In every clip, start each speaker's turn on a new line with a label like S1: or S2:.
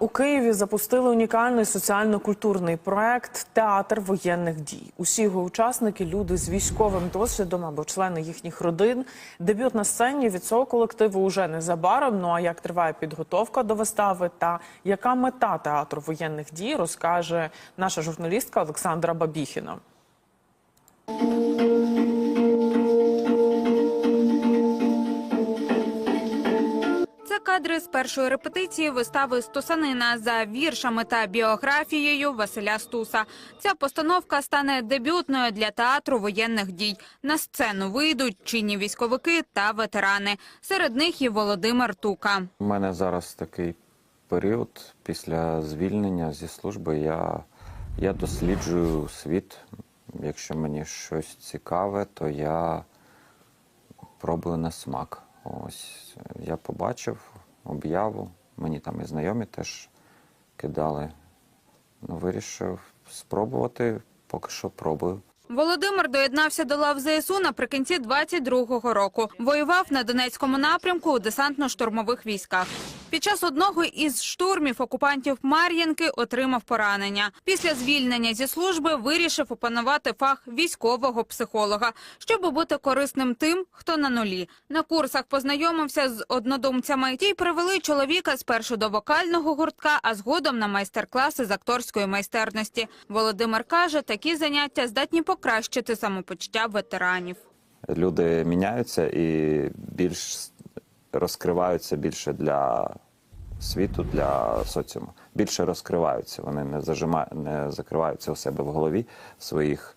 S1: У Києві запустили унікальний соціально-культурний проект Театр воєнних дій. Усі його учасники люди з військовим досвідом або члени їхніх родин. Дебют на сцені від цього колективу уже незабаром. Ну а як триває підготовка до вистави та яка мета театру воєнних дій, розкаже наша журналістка Олександра Бабіхіна.
S2: Кадри з першої репетиції вистави Стусанина за віршами та біографією Василя Стуса. Ця постановка стане дебютною для театру воєнних дій. На сцену вийдуть чинні військовики та ветерани. Серед них і Володимир Тука.
S3: У мене зараз такий період після звільнення зі служби. Я, я досліджую світ. Якщо мені щось цікаве, то я пробую на смак. Ось я побачив об'яву. Мені там і знайомі теж кидали. Ну, вирішив спробувати, поки що пробую.
S2: Володимир доєднався до лав ЗСУ наприкінці 22-го року. Воював на Донецькому напрямку у десантно-штурмових військах. Під час одного із штурмів окупантів Мар'їнки отримав поранення. Після звільнення зі служби вирішив опанувати фах військового психолога, щоб бути корисним тим, хто на нулі. На курсах познайомився з однодумцями. Ті привели чоловіка спершу до вокального гуртка, а згодом на майстер-класи з акторської майстерності. Володимир каже, такі заняття здатні покращити самопочуття ветеранів.
S3: люди міняються і більш розкриваються більше для світу, для соціуму. Більше розкриваються. Вони не зажима... не закриваються у себе в голові, в своїх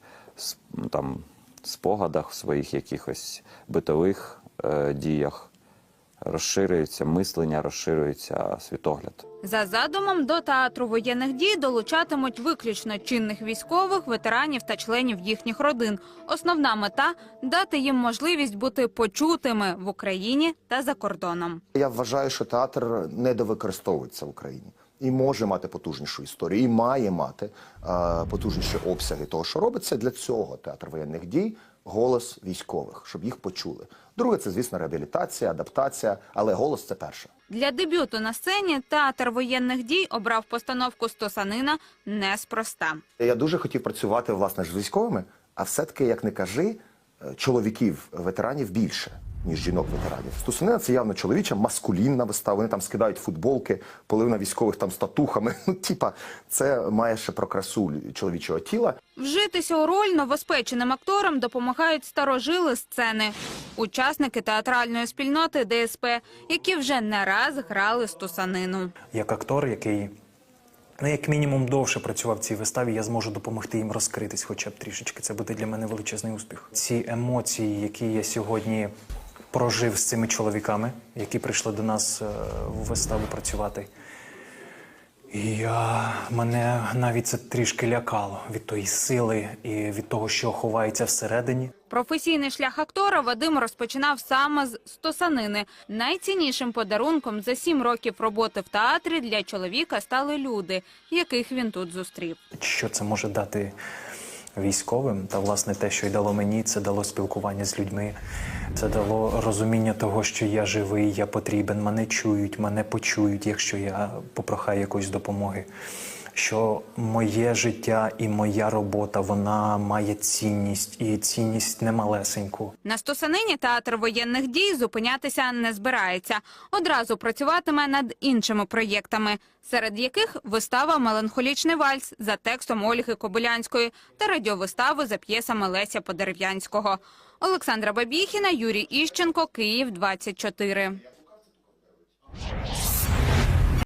S3: там спогадах, в своїх якихось битових е, діях. Розширюється мислення, розширюється світогляд.
S2: За задумом до театру воєнних дій долучатимуть виключно чинних військових, ветеранів та членів їхніх родин. Основна мета дати їм можливість бути почутими в Україні та за кордоном.
S4: Я вважаю, що театр недовикористовується в Україні і може мати потужнішу історію, і має мати е, потужніші обсяги того, що робиться для цього театр воєнних дій, голос військових, щоб їх почули. Друге, це звісно реабілітація, адаптація, але голос це перше.
S2: Для дебюту на сцені театр воєнних дій обрав постановку Стосанина неспроста.
S4: Я дуже хотів працювати власне з військовими, а все-таки, як не кажи, е, чоловіків ветеранів більше. Ніж жінок ветеранів. Стусанина це явно чоловіча, маскулінна вистава. Вони там скидають футболки, половина військових там з татухами. Ну, типа, це має ще про красу чоловічого тіла.
S2: Вжитися у роль новоспеченим акторам допомагають старожили сцени, учасники театральної спільноти ДСП, які вже не раз грали Стусанину.
S5: як актор, який ну, як мінімум довше працював в цій виставі, я зможу допомогти їм розкритись, хоча б трішечки. Це буде для мене величезний успіх. Ці емоції, які я сьогодні прожив з цими чоловіками, які прийшли до нас е, в виставу працювати. І я, мене навіть це трішки лякало від тої сили і від того, що ховається всередині.
S2: Професійний шлях актора Вадим розпочинав саме з стосанини. Найціннішим подарунком за сім років роботи в театрі для чоловіка стали люди, яких він тут зустрів.
S5: що це може дати військовим. Та власне те, що й дало мені, це дало спілкування з людьми. Це дало розуміння того, що я живий, я потрібен, мене чують, мене почують, якщо я попрохаю якоїсь допомоги. Що моє життя і моя робота вона має цінність, і цінність немалесеньку.
S2: На стосанині театр воєнних дій зупинятися не збирається. Одразу працюватиме над іншими проєктами, серед яких вистава Меланхолічний вальс за текстом Ольги Кобилянської та радіовистави за п'єсами Леся Подерев'янського. Олександра Бабіхіна, Юрій Іщенко, Київ 24.